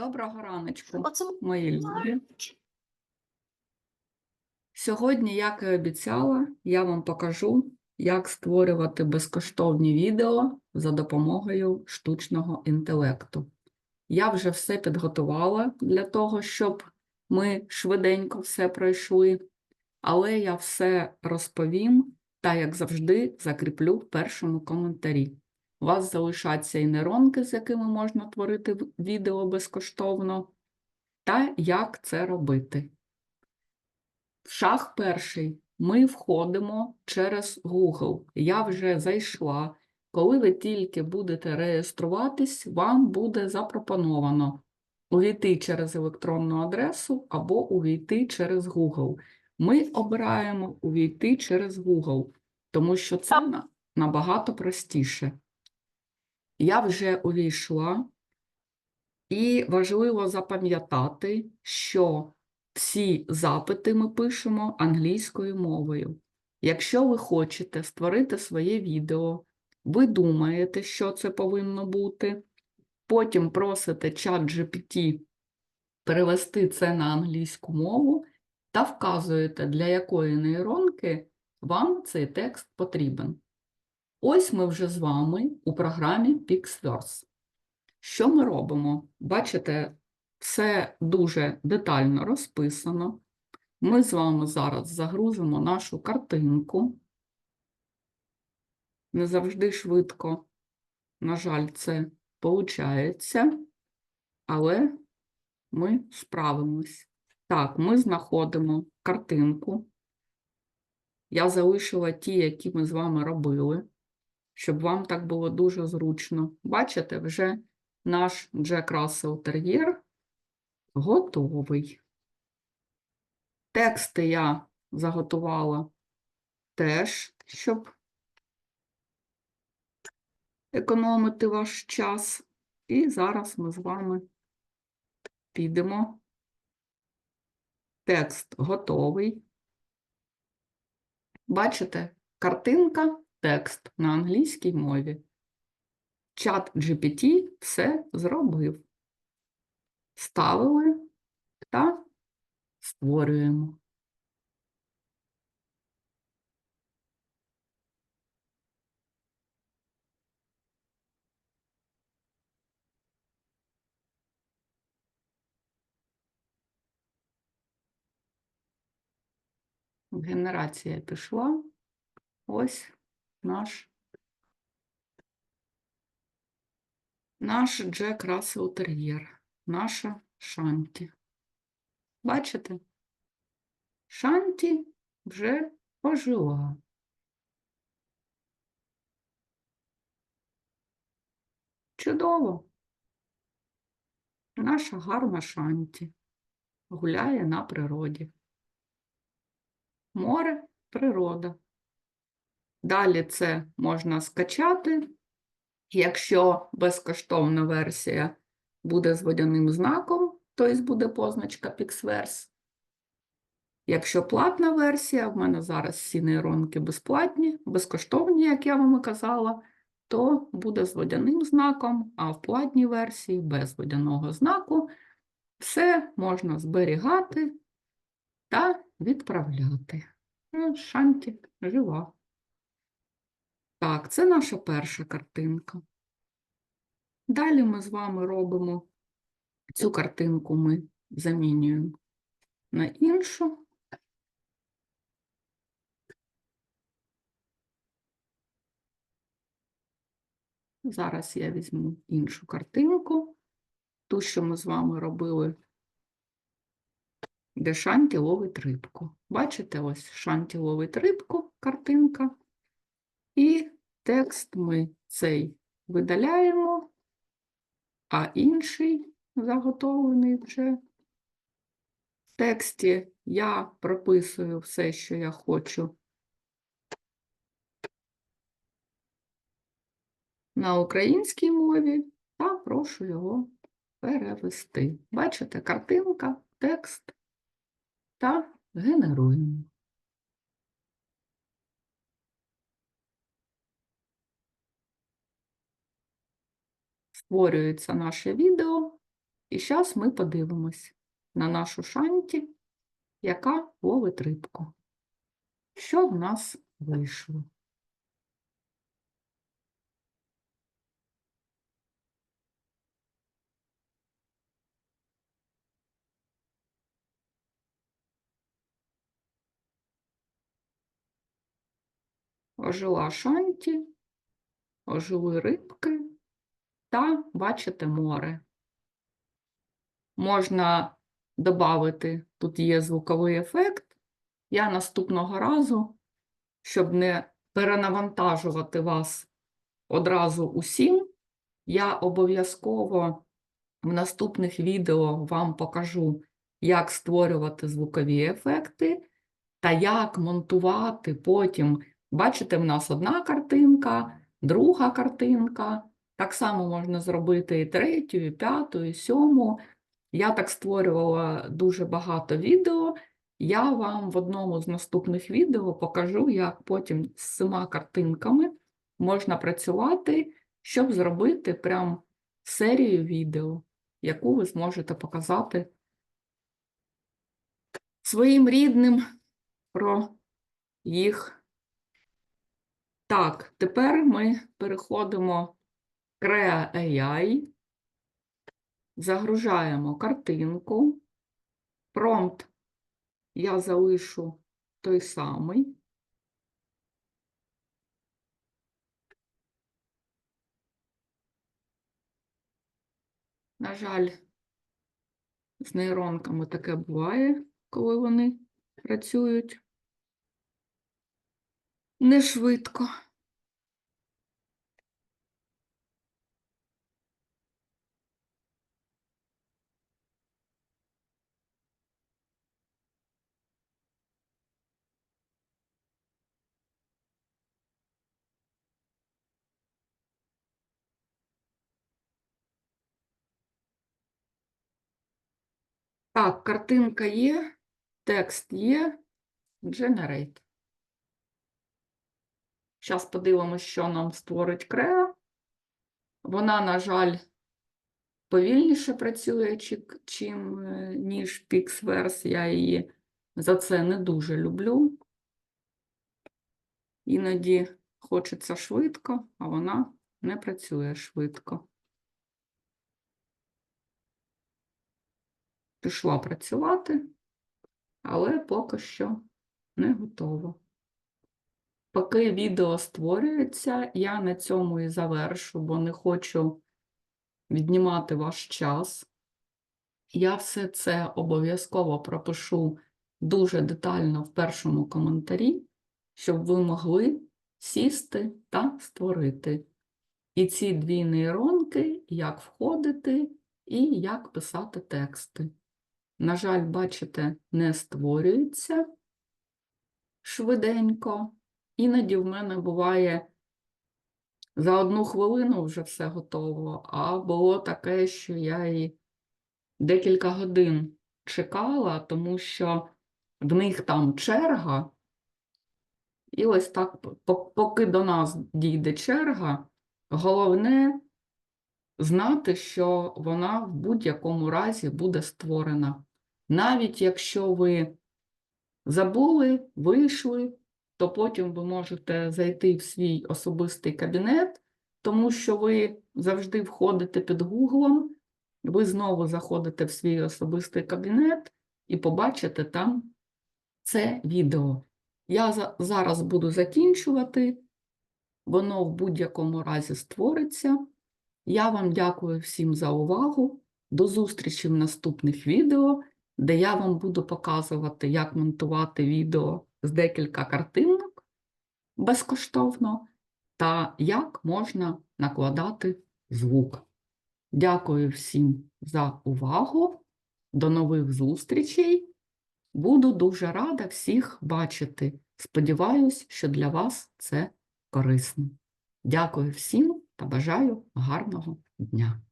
Доброго раночку, Оце мої любі. Сьогодні, як і обіцяла, я вам покажу, як створювати безкоштовні відео за допомогою штучного інтелекту. Я вже все підготувала для того, щоб ми швиденько все пройшли, але я все розповім та, як завжди, закріплю в першому коментарі. У вас залишаться і нейронки, з якими можна творити відео безкоштовно, та як це робити. Шаг перший. Ми входимо через Google. Я вже зайшла. Коли ви тільки будете реєструватись, вам буде запропоновано увійти через електронну адресу або увійти через Google. Ми обираємо увійти через Google, тому що це набагато простіше. Я вже увійшла, і важливо запам'ятати, що всі запити ми пишемо англійською мовою. Якщо ви хочете створити своє відео, ви думаєте, що це повинно бути, потім просите чат GPT перевести це на англійську мову та вказуєте, для якої нейронки вам цей текст потрібен. Ось ми вже з вами у програмі PixVerse. Що ми робимо? Бачите, все дуже детально розписано. Ми з вами зараз загрузимо нашу картинку. Не завжди швидко, на жаль, це виходить, але ми справимось. Так, ми знаходимо картинку. Я залишила ті, які ми з вами робили, щоб вам так було дуже зручно. Бачите, вже наш Джек Рассел Тер'єр готовий. Тексти я заготувала теж, щоб економити ваш час. І зараз ми з вами підемо. Текст готовий. Бачите, картинка, текст на англійській мові. Чат GPT все зробив. Ставили та створюємо. Генерація пішла. Ось наш, наш Джек Рассел Тер'єр, наша Шанті. Бачите? Шанті вже ожила. Чудово. Наша гарна Шанті гуляє на природі. Море природа. Далі це можна скачати. Якщо безкоштовна версія буде з водяним знаком, тобто буде позначка PixVerse. Якщо платна версія, в мене зараз всі нейронки безплатні, безкоштовні, як я вам і казала, то буде з водяним знаком, а в платній версії без водяного знаку все можна зберігати та відправляти. Ну, Шанті жива. Це наша перша картинка. Далі ми з вами робимо цю картинку ми замінюємо на іншу. Зараз я візьму іншу картинку, ту, що ми з вами робили, де Шанті ловить рибку. Бачите, ось Шанті ловить рибку, картинка. І текст ми цей видаляємо, а інший заготовлений вже. В тексті я прописую все, що я хочу на українській мові та прошу його перевести. Бачите, картинка, текст та генеруємо. Створюється наше відео. І зараз ми подивимось на нашу шанті, яка ловить рибку. Що в нас вийшло? Ожила шанті, ожили рибки та бачите море. Можна додати, тут є звуковий ефект. Я наступного разу, щоб не перенавантажувати вас одразу усім, я обов'язково в наступних відео вам покажу, як створювати звукові ефекти та як монтувати потім. Бачите, в нас одна картинка, друга картинка. Так само можна зробити і третю, і п'яту, і сьому. Я так створювала дуже багато відео. Я вам в одному з наступних відео покажу, як потім з цими картинками можна працювати, щоб зробити прям серію відео, яку ви зможете показати своїм рідним про їх. Так, тепер ми переходимо Crea AI. Загружаємо картинку. Промпт я залишу той самий. На жаль, з нейронками таке буває, коли вони працюють не швидко. Так, картинка є, текст є, generate. Зараз подивимося, що нам створить Креа. Вона, на жаль, повільніше працює, чим, е, ніж Pixverse. Я її за це не дуже люблю. Іноді хочеться швидко, а вона не працює швидко. Пішла працювати, але поки що не готова. Поки відео створюється, я на цьому і завершу, бо не хочу віднімати ваш час. Я все це обов'язково пропишу дуже детально в першому коментарі, щоб ви могли сісти та створити. І ці дві нейронки, як входити і як писати тексти. На жаль, бачите, не створюється швиденько. Іноді в мене буває за одну хвилину вже все готово, а було таке, що я і декілька годин чекала, тому що в них там черга. І ось так, поки до нас дійде черга, головне знати, що вона в будь-якому разі буде створена. Навіть якщо ви забули, вийшли, то потім ви можете зайти в свій особистий кабінет, тому що ви завжди входите під Гуглом, ви знову заходите в свій особистий кабінет і побачите там це відео. Я зараз буду закінчувати, воно в будь-якому разі створиться. Я вам дякую всім за увагу. До зустрічі в наступних відео, де я вам буду показувати, як монтувати відео з декілька картинок безкоштовно та як можна накладати звук. Дякую всім за увагу. До нових зустрічей. Буду дуже рада всіх бачити. Сподіваюсь, що для вас це корисно. Дякую всім та бажаю гарного дня.